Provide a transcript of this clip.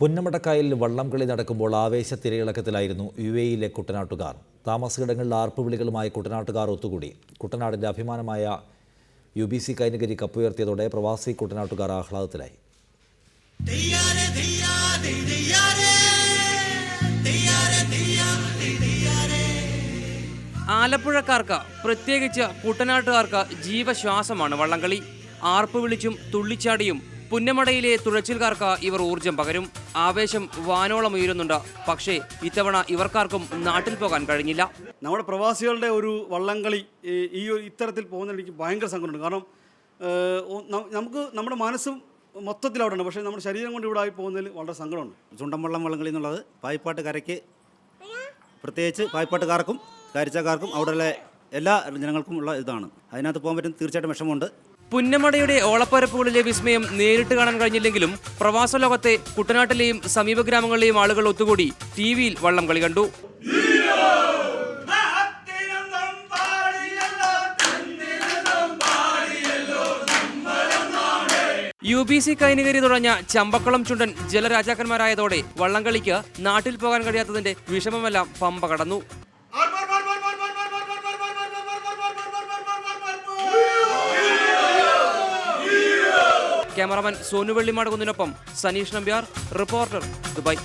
പുന്നമടക്കായലിൽ വള്ളംകളി നടക്കുമ്പോൾ ആവേശ തിരയിളക്കത്തിലായിരുന്നു യു എയിലെ കുട്ടനാട്ടുകാർ താമസയിടങ്ങളിൽ ആർപ്പുവിളികളുമായി കുട്ടനാട്ടുകാർ ഒത്തുകൂടി. കുട്ടനാടിന്റെ അഭിമാനമായ യു ബി സി കൈനഗരി കപ്പുയർത്തിയതോടെ പ്രവാസി കുട്ടനാട്ടുകാർ ആഹ്ലാദത്തിലായി. ആലപ്പുഴക്കാർക്ക് പ്രത്യേകിച്ച് കുട്ടനാട്ടുകാർക്ക് ജീവശ്വാസമാണ് വള്ളംകളി. ആർപ്പുവിളിച്ചും തുള്ളിച്ചാടിയും പുന്നമടയിലെ തുഴച്ചിൽക്കാർക്ക് ഇവർ ഊർജം പകരും. ആവേശം വാനോളം ഉയരുന്നുണ്ട്. പക്ഷേ ഇത്തവണ ഇവർക്കാർക്കും നാട്ടിൽ പോകാൻ കഴിഞ്ഞില്ല. നമ്മുടെ പ്രവാസികളുടെ ഒരു വള്ളംകളി ഈ- ഇത്തരത്തിൽ പോകുന്നതിൽ എനിക്ക് ഭയങ്കര സങ്കടമുണ്ട്. കാരണം നമുക്ക് നമ്മുടെ മനസ്സും മൊത്തത്തിൽ അവിടെ ഉണ്ട് പക്ഷേ നമ്മുടെ ശരീരം കൊണ്ട് ഇവിടെ ആയി പോകുന്നതിൽ വളരെ സങ്കടമുണ്ട്. ചുണ്ടൻവള്ളം വള്ളംകളി എന്നുള്ളത് പായിപ്പാട്ട് കരയ്ക്ക് പ്രത്യേകിച്ച് പായിപ്പാട്ടുകാർക്കും കാരിച്ചക്കാർക്കും അവിടെയുള്ള എല്ലാ ജനങ്ങൾക്കും ഉള്ള ഇതാണ്. അതിനകത്ത് പോകാൻ പറ്റും തീർച്ചയായിട്ടും വിഷമമുണ്ട്. പുന്നമടയുടെ ഓളപ്പരപ്പുകളിലെ വിസ്മയം നേരിട്ട് കാണാൻ കഴിഞ്ഞില്ലെങ്കിലും പ്രവാസ ലോകത്തെ കുട്ടനാട്ടിലെയും സമീപ ഗ്രാമങ്ങളിലെയും ആളുകൾ ഒത്തുകൂടി ടി വിയിൽ വള്ളം കളി കണ്ടു. യു ബി സി കൈനകരി തുടങ്ങിയ ചമ്പക്കുളം ചുണ്ടൻ ജലരാജാക്കന്മാരായതോടെ വള്ളംകളിക്ക് നാട്ടിൽ പോകാൻ കഴിയാത്തതിന്റെ വിഷമമെല്ലാം പമ്പ കടന്നു. ക്യാമറമാൻ സോനു വെള്ളിമാട് കുന്നിനൊപ്പം സനീഷ് നമ്പ്യാർ റിപ്പോർട്ടർ ദുബായ്.